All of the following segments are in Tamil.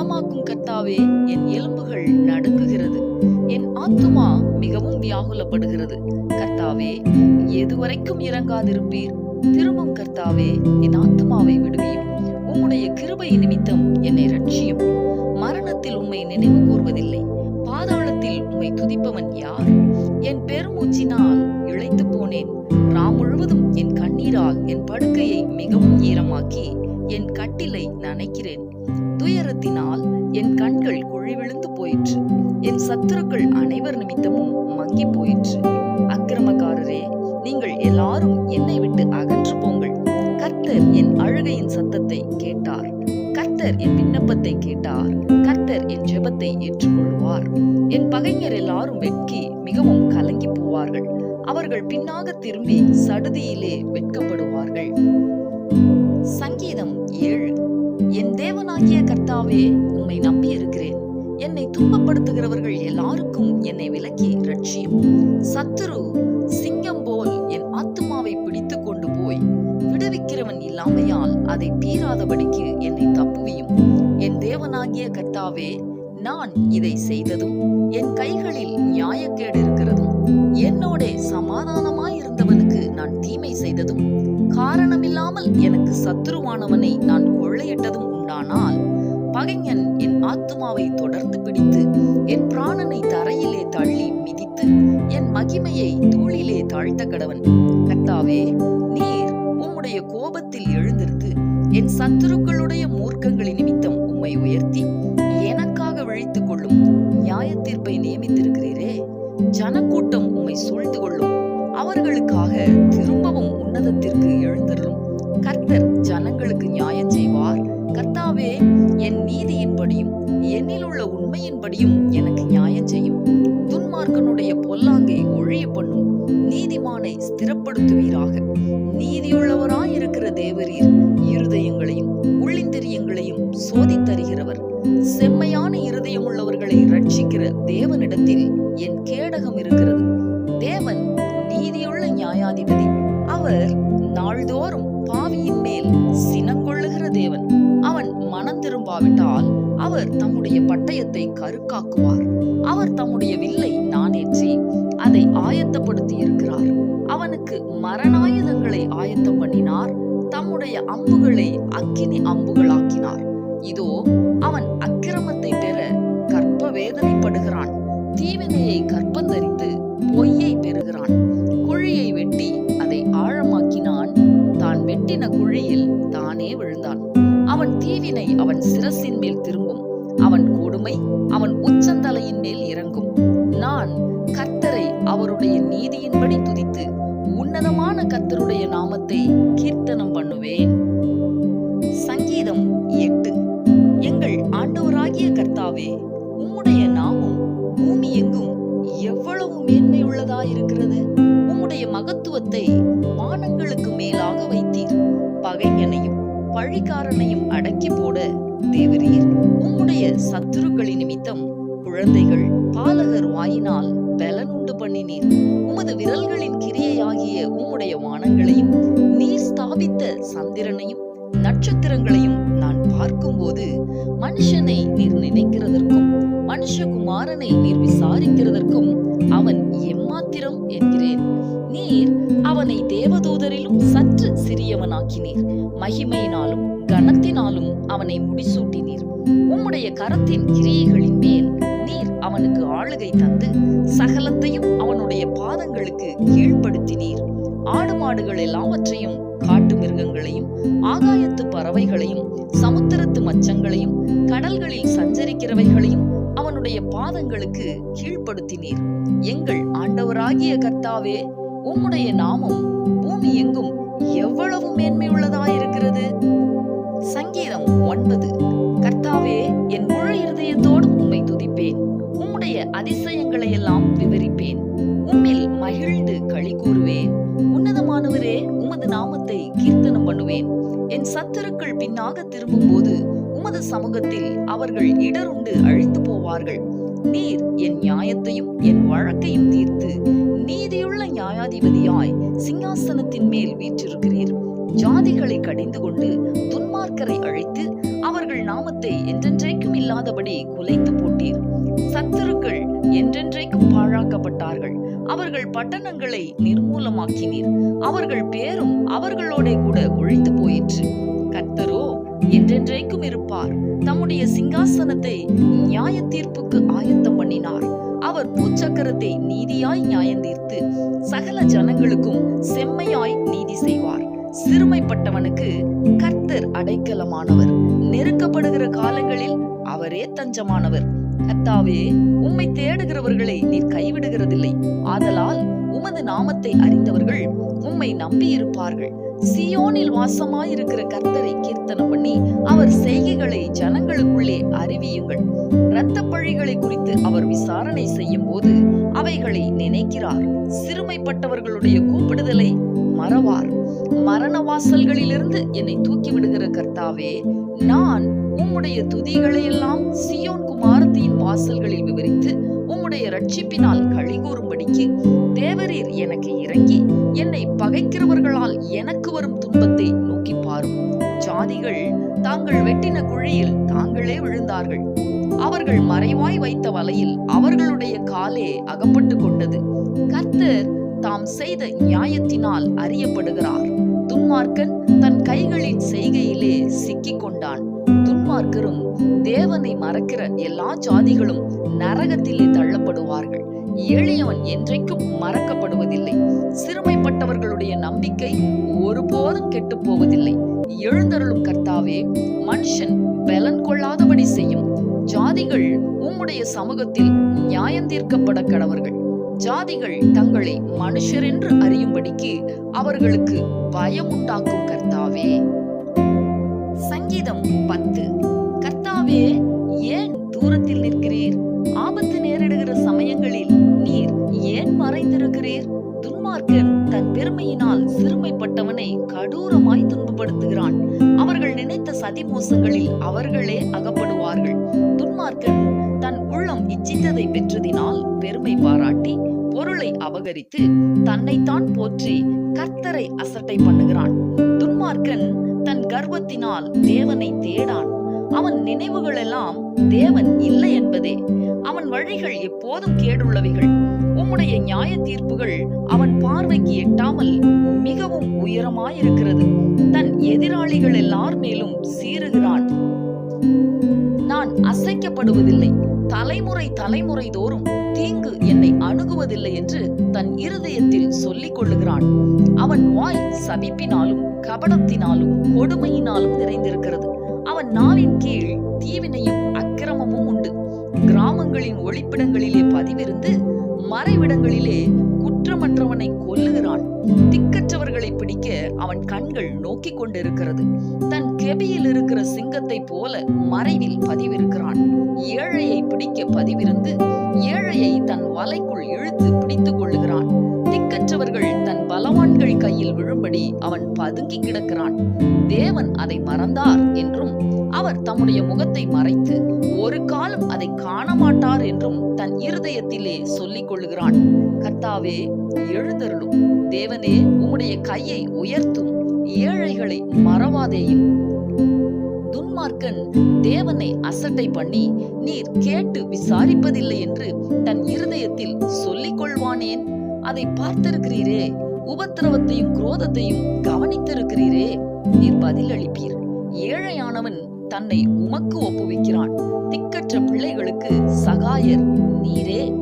குணமாக்கும் கர்த்தாவே என் எலும்புகள் நடுங்குகிறது. என் ஆத்துமா மிகவும் வியாகுலப்படுகிறது. கர்த்தாவே எதுவரைக்கும் இறங்காதிருப்பீர். திரும்பும் கர்த்தாவே என் ஆத்துமாவை விடுவியும் உம்முடைய கிருபை நிமித்தம் என்னை ரட்சியும். மரணத்தில் உம்மை நினைவு கூர்வதில்லை. பாதாளத்தில் உம்மை துதிப்பவன் யார்? என் பெருமூச்சினால் இழைத்து போனேன். ராம் முழுவதும் என் கண்ணீரால் என் படுக்கையை மிகவும் ஈரமாக்கி என் கட்டிலை நனைக்கிறேன். துயரத்தினால் என் கண்கள் குழி விழுந்து போயிற்று. என் சத்துருக்கள் அனைவர் நிமித்தமும் மங்கி போயிற்று. அக்கிரமக்காரரே நீங்கள் எல்லாரும் என்னை விட்டு அகன்று போங்கள். கர்த்தர் என் அழுகையின் சத்தத்தை கேட்டார். கர்த்தர் என் விண்ணப்பத்தை கேட்டார். கர்த்தர் என் ஜெபத்தை ஏற்றுக்கொள்வார். என் பகைஞர் எல்லாரும் வெட்கி மிகவும் கலங்கி போவார்கள். அவர்கள் பின்னாக திரும்பி சடுதியிலே வெட்கப்படுவார்கள். சங்கீதம் ஏழு. என் தேவனாகிய கர்த்தாவே உம்மை நம்பி இருக்கிறேன் என்னை துன்பப்படுத்துகிறவர்கள் எல்லாருக்கும் என்னை விலக்கி ரட்சியும் சத்துரு சிங்கம் போல் என் ஆத்துமாவை பிடித்து கொண்டு போய். விடுவிக்கிறவன் இல்லாமையால் அதை பீறாதபடிக்கு என்னை தப்புவியும். என் தேவனாகிய கர்த்தாவே நான் இதை செய்ததும் என் கைகளில் நியாயக்கேடு இருக்கிறதும் என்னோட சமாதானமாயிருந்தவனுக்கு நான் தீமை செய்ததும் காரணமில்லாமல் எனக்கு சத்துருவானவனை நான் கொள்ளையிட்டதும் உண்டானால் பகைஞன் என் ஆத்துமாவை தொடர்ந்து பிடித்து என் பிராணனை தரையிலே தள்ளி மிதித்து என் மகிமையை தூளிலே தாழ்த்த கடவன். கர்த்தாவே நீர் உம்முடைய கோபத்தில் எழுந்திருந்து என் சத்துருக்களுடைய மூர்க்கங்களின் நிமித்தம் உம்மை உயர்த்தி எனக்காக விழித்துக் கொள்ளும் நியாயத்தீர்ப்பை நியமித்திருக்கிறீரே. ஜனக்கூட்டம் உம்மை சூழ்ந்து கொள்ளும். அவர்களுக்காக திரும்பவும் உன்னத பாவிகளை ரட்சிக்கிற தேவனிடத்தில் என் கேடகம் இருக்கிறது. தேவன் நீதியுள்ள நியாயாதிபதி. அவர் நாள்தோறும் பாவியின் மேல் சினங்கொள்ளுகிற தேவன். அவன் மனம் திரும்பாவிட்டால் அவர் தம்முடைய பட்டயத்தை கருக்காக்குவார். அவர் தம்முடைய வில்லை நானேற்றி அதை ஆயத்தப்படுத்தி இருக்கிறார் அவனுக்கு மரணாயுதங்களை ஆயத்தம் பண்ணினார். தம்முடைய அம்புகளை அக்கினி அம்புகளாக்கினார். இதோ அவன் அக்கிரமத்தை பெற வேதனைப்படுகிறான். தீவினையை கற்பந்தரித்து பொய்யை பெறுகிறான். குழியை வெட்டி அதை ஆழமாக்கினான். தான் வெட்டின குழியில் தானே விழுந்தான். அவன் தீவினை அவன் சிரசின் மேல் திரும்பும். அவன் கொடுமை அவன் உச்சந்தலையின் மேல் இறங்கும். நான் கர்த்தரை அவருடைய நீதியின்படி துதித்து உன்னதமான கர்த்தருடைய நாம் நாமத்தை வானங்களுக்கு மேலாக வைத்தீர். பகைஞனையும் பழிக்காரனையும் அடக்கி போட தேவரீர். உம்முடைய சத்துருக்களின் நிமித்தம் குழந்தைகள் பாலகர் வாயினால் பலன் உண்டு பண்ணினீர். உமது விரல்களின் கிரியையாகிய உம்முடைய வானங்களையும் நீர் ஸ்தாபித்த சந்திரனையும் நட்சத்திரங்களையும் நான் பார்க்கும்போது மனுஷனை நீர் நினைக்கிறதற்கும் மனுஷகுமாரனை நீர் விசாரிக்கிறதற்கும் அவன் எம்மாத்திரம் என்கிறேன். நீர் அவனை தேவதூதரிலும் சற்று சிறியவனாக்கினீர். மகிமையினாலும் கனத்தினாலும் அவனை முடிசூட்டினீர். உம்முடைய கரத்தின் கிரியைகளின் மேல் நீர் அவனுக்கு ஆளுகை தந்து சகலத்தையும் அவனுடைய பாதங்களுக்கு கீழ்ப்படுத்தினீர். ஆடு மாடுகள் எல்லாவற்றையும் காட்டு மிருகங்களையும் ஆகாயத்து பறவைகளையும் சமுத்திரத்து மச்சங்களையும் கடல்களில் சஞ்சரிக்கிறவைகளையும் அவனுடைய பாதங்களுக்கு கீழ்ப்படுத்தினீர். எங்கள் ஆண்டவராகிய கர்த்தாவே உம்முடைய நாமம் பூமி எங்கும் எவ்வளவு மேன்மையுள்ளதாயிருக்கிறது சங்கீதம் ஒன்பது. கர்த்தாவே என் முழு இருதயத்தோடும் உம்மை துதிப்பேன். உம்முடைய அதிசயங்களை எல்லாம் விவரிப்பேன். உம்மில் மகிழ்ந்து களி கூறுவேன். உன்னதமானவரே உமது நாமத்தை கீர்த்தனம் பண்ணுவேன். என் சத்துருக்கள் பின்னாக திரும்பும்போது உமது சமூகத்தில் அவர்கள் இடருண்டு அழித்து போவார்கள். நீர் என் நியாயத்தையும் என் வழக்கையும் தீர்த்து நீதியுள்ள நியாயாதிபதியாய் சிங்காசனத்தின் மேல் வீற்றிருக்கிறீர். ஜாதிகளை கடிந்து கொண்டு துன்மார்க்கரை அழைத்து அவர்கள் நாமத்தை என்றென்றைக்கும் இல்லாதபடி குலைத்து போட்டீர். சத்துருக்கள் என்றென்றைக்கும் பாழாக்கப்பட்டார்கள். அவர்கள் பட்டணங்களை நிர்மூலமாக்கினீர். அவர்கள் பேரும் அவர்களோட கூட ஒழித்து போயிற்று. கர்த்தரோ என்றென்றைக்கும் இருப்பார். தம்முடைய சிங்காசனத்தை நியாய தீர்ப்புக்கு ஆயத்தம் பண்ணினார். அவர் பூச்சக்கரத்தை நீதியாய் நியாயந்தீர்த்து சகல ஜனங்களுக்கும் செம்மையாய் நீதி செய்வார். சிறுமைப்பட்டவனுக்கு கர்த்தர் அடைக்கலமானவர். நெருக்கப்படுகிற காலங்களில் அவரே தஞ்சமானவர். கர்த்தாவே உம்மை தேடுகிறவர்களை நீர் கைவிடுகிறதில்லை. ஆதலால் உமது நாமத்தை அறிந்தவர்கள் உம்மை நம்பியிருப்பார்கள். சியோனில் வாசமாயிருக்கிற கர்த்தரை கீர்த்தனம் பண்ணி அவர் செய்கைகளை ஜனங்களுக்குள்ளே அறிவியுங்கள். இரத்த பழிகளை குறித்து அவர் விசாரணை செய்யும் போது அவைகளை நினைக்கிறார். சிறுமைப்பட்டவர்களுடைய கூப்பிடுதலை மறவார். மரண வாசல்களிலிருந்து என்னை தூக்கி விடுகிற கர்த்தாவே நான் உம்முடைய துதிகளை எல்லாம் சியோன் குமாரத்தியின் வாசல்களில் விவரித்து உம்முடைய ரட்சிப்பினால் கழிகூறும்படிக்கு தேவரீர் எனக்கு இறங்கி பகைக்கிறவர்களால் எனக்கு வரும் துன்பத்தை நோக்கி பாரும். ஜாதிகள் தாங்கள் வெட்டின குழியில் தாங்களே விழுந்தார்கள். அவர்கள் மறைவாய் வைத்த வலையில் அவர்களுடைய காலே அகப்பட்டு கொண்டது. கர்த்தர் தாம் செய்த நியாயத்தினால் அறியப்படுகிறார். துன்மார்க்கன் தன் கைகளின் செய்கையிலே சிக்கிக் கொண்டான். துன்மார்க்கரும் தேவனை மறக்கிற எல்லா ஜாதிகளும் நரகத்திலே தள்ளப்படுவார்கள். எளியவன் என்றைக்கும் மறக்கப்படுவதில்லை. சிறுமைப்பட்டவர்களுடைய நம்பிக்கை ஒருபோதும் கெட்டு போவதில்லை. எழுந்தருளும் கர்த்தாவே மனுஷன் பலன் கொள்ளாதபடி செய்யும். ஜாதிகள் உம்முடைய சமூகத்தில் நியாயந்தீர்க்கப்பட கடவர்கள். ஜாதிகள் தங்களை மனுஷர் என்று அறியும்படிக்கு அவர்களுக்கு பயமுண்டாக்கும் கர்த்தாவே. சங்கீதம் பத்து. கர்த்தாவே ஏன் தூரத்தில் நிற்கிறீர்? ஆபத்து மறைந்திருக்கிறீர் துன்மார்க்கன் தன் பெருமையினால் சிறுமைப்பட்டவனை கடூரமாய் துன்பப்படுத்துகிறான். அவர்கள் நினைத்த சதி மோசங்களில் அவர்களே அகப்படுவார்கள். துன்மார்க்கன் தன் உள்ளம் இச்சித்ததை பெற்றதினால் பெருமை பாராட்டி பொருளை அபகரித்து தன்னைத்தான் போற்றி கர்த்தரை அசட்டை பண்ணுகிறான். துன்மார்க்கன் தன் கர்வத்தினால் தேவனை தேடான். அவன் நினைவுகளெல்லாம் தேவன் இல்லை என்பதே. அவன் வழிகள் எப்போதும் கேடுள்ளவைகள். உம்முடைய நியாய தீர்ப்புகள் அவன் பார்வைக்கு எட்டாமல் மிகவும் உயரமாயிருக்கிறது. தன் எதிராளிகள் எல்லார் மேலும் சீறுகிறான். நான் அசைக்கப்படுவதில்லை. தலைமுறை தலைமுறை தோறும் தீங்கு என்னை அணுகுவதில்லை என்று தன் இருதயத்தில் சொல்லிக் கொள்ளுகிறான். அவன் வாய் சபிப்பினாலும் கபடத்தினாலும் கொடுமையினாலும் நிறைந்திருக்கிறது. அவன் நாவின் கீழ் தீவினையும் அக்கிரமமும் உண்டு. கிராமங்களின் ஒளிப்பிடங்களிலே பதிவிருந்து மறைவிடங்களிலே குற்றமற்றவனை கொல்லுகிறான். திக்கற்றவர்களை பிடிக்க அவன் கண்கள் நோக்கிக் கொண்டிருக்கிறது. தன் கெபியில் இருக்கிற சிங்கத்தை போல மறைவில் பதிவிருக்கிறான். ஏழையை பிடிக்க பதிவிருந்து ஏழையை தன் வலைக்குள் இழுத்து பிடித்துக் கொள்ளுகிறான். திக்கற்றவர்கள் தன் பலவான்கள் கையில் விழும்படி அவன் பதுங்கி கிடக்கிறான். தேவன் அதை மறந்தார் என்றும் அவர் தம்முடைய முகத்தை மறைத்து ஒரு காலம் அதை காண மாட்டார் என்றும் தன் இருதயத்திலே சொல்லிக் கொள்கிறான் கர்த்தாவே எழுந்தருளும். தேவனே உம்முடைய கையை உயர்த்தும். ஏழைகளை மறவாதேயும். துன்மார்க்கன் தேவனை அசட்டை பண்ணி நீர் கேட்டு விசாரிப்பதில்லை என்று தன் இருதயத்தில் சொல்லிக் கொள்வானேன்? அதை பார்த்திருக்கிறீரே உபத்திரவத்தையும் குரோதத்தையும் கவனித்திருக்கிறீரே நீர் பதில் அளிப்பீர். ஏழையானவன் தன்னை உமக்கு ஒப்புவிக்கிறான். திக்கற்ற பிள்ளைகளுக்கு சகாயர் நீரே.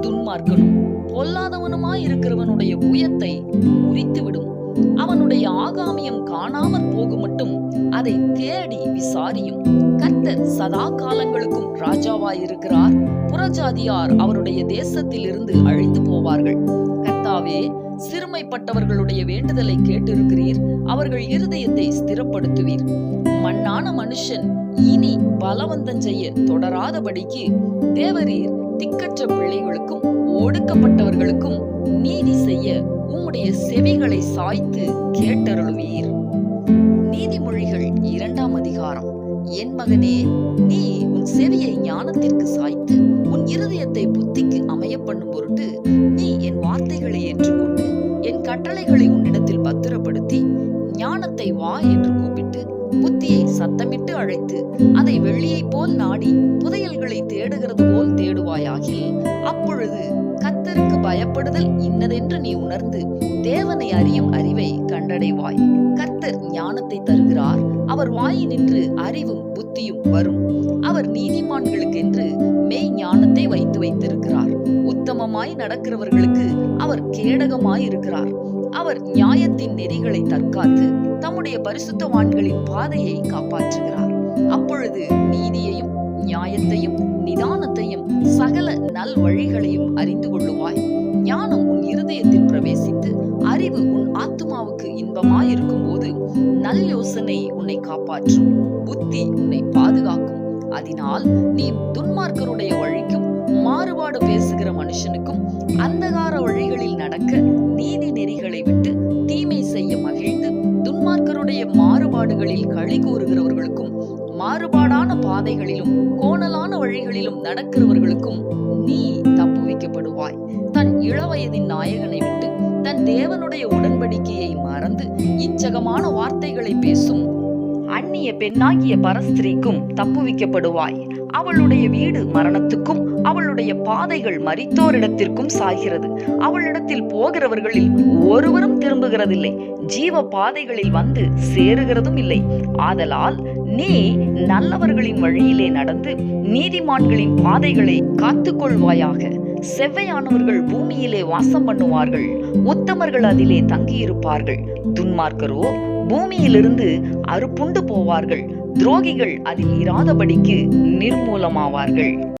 துன்மார்க்கனும் பொல்லாதவனுமாயிருக்கிறவனுடைய புயத்தை முறித்துவிடும். அவனுடைய ஆகாமியம் காணாமற் போகும் மட்டும் அதை தேடி விசாரியும். கர்த்தர் சதா காலங்களுக்கும் ராஜாவாயிருக்கிறார். புறஜாதியார் அவருடைய தேசத்தில் இருந்து அழிந்து போவார்கள். கர்த்தாவே சிறுமைப்பட்டவர்களுடைய வேண்டுதலை கேட்டிருக்கிறீர். அவர்கள் இருதயத்தை ஸ்திரப்படுத்துவீர். மண்ணான மனுஷன் இனி பலவந்தம் செய்ய தொடராதபடிக்கு தேவரீர் திக்கற்ற பிள்ளைகளுக்கும் ஒடுக்கப்பட்டவர்களுக்கும் நீதி செய்ய உம்முடைய செவிகளை சாய்த்து கேட்டருள்வீர். நீதிமொழிகள் என் மகனே நீ உன் செவியை ஞானத்திற்கு சாய்த்து உன் இருதயத்தை புத்திக்கு அமைய பண்ணும் பொருட்டு நீ என் வார்த்தைகளை ஏற்றுக்கொண்டு என் கட்டளைகளை உன்னிடத்தில் பத்திரப்படுத்தி ஞானத்தை வா என்று கூப்பிட்டு புத்தியை சத்தமிட்டு அழைத்து அதை வெள்ளியைப் போல் நாடி புதையல்களை தேடுகிறது போல் தேடுவாயாகில் அப்பொழுது கத்தருக்கு பயப்படுதல் இன்னதென்று நீ உணர்ந்து தேவனை அறியும் அறிவை கண்டடைவாய். கர்த்தர் ஞானத்தை தருகிறார். அவர் வாயினின்று அறிவும் புத்தியும் வரும். அவர் நீதிமான்களுக்கென்று மெய் ஞானத்தை வைத்து வைத்திருக்கிறார். உத்தமமாய் நடக்கிறவர்களுக்கு அவர் கேடகமாய் இருக்கிறார் அவர் நியாயத்தின் நெறிகளை தற்காத்து தம்முடைய பரிசுத்தவான்களின் பாதையை காப்பாற்றுகிறார். அப்பொழுது நீதியையும் நியாயத்தையும் நிதானத்தையும் சகல நல் வழிகளையும் அறிந்து கொள்ளுவாய். ஞானம் உன் இருதயத்தில் பிரவேசித்து அறிவு உன் ஆத்துமாவுக்கு இன்பமாயிருக்கும் போது நல் யோசனை உன்னை காப்பாற்றும் புத்தி உன்னை பாதுகாக்கும். அதனால் நீ துன்மார்க்கருடைய வழிக்கும் மாறுபாடு பேசுகிற மனுஷனுக்கும் அந்தகார வழிகளில் நடக்க நீதி நெறிகளை விட்டு தீமை செய்ய மகிழ்ந்து துன்மார்க்கருடைய மாறுபாடுகளில் களி கூறுகிறவர்களுக்கும் மாறுபாடான பாதைகளிலும் கோணலான வழிகளிலும் நடக்கிறவர்களுக்கும் நீ தப்புவிக்கப்படுவாய். தன் இளவயதின் நாயகனை விட்டு தன் தேவனுடைய உடன்படிக்கையை மறந்து இச்சகமான வார்த்தைகளை பேசும் அந்நிய பெண்ணாகிய பரஸ்திரிக்கும் தப்புவிக்கப்படுவாய். அவளுடைய வீடு மரணத்துக்கும் அவளுடைய பாதைகள் மறித்தோரிடத்திற்கும் சாகிறது அவளிடத்தில் போகிறவர்களில் ஒருவரும் திரும்புகிறதில்லை. ஜீவ பாதைகளில் வந்து சேருகிறதும் இல்லை. ஆதலால் நீ நல்லவர்களின் வழியிலே நடந்து நீதிமான்களின் பாதைகளை காத்துக்கொள்வாயாக. செவ்வையானவர்கள் பூமியிலே வாசம் பண்ணுவார்கள். உத்தமர்கள் அதிலே தங்கியிருப்பார்கள். துன்மார்க்கரோ பூமியிலிருந்து அறுப்புண்டு போவார்கள். துரோகிகள் அதில் இராதபடிக்கு நிர்மூலமாவார்கள்.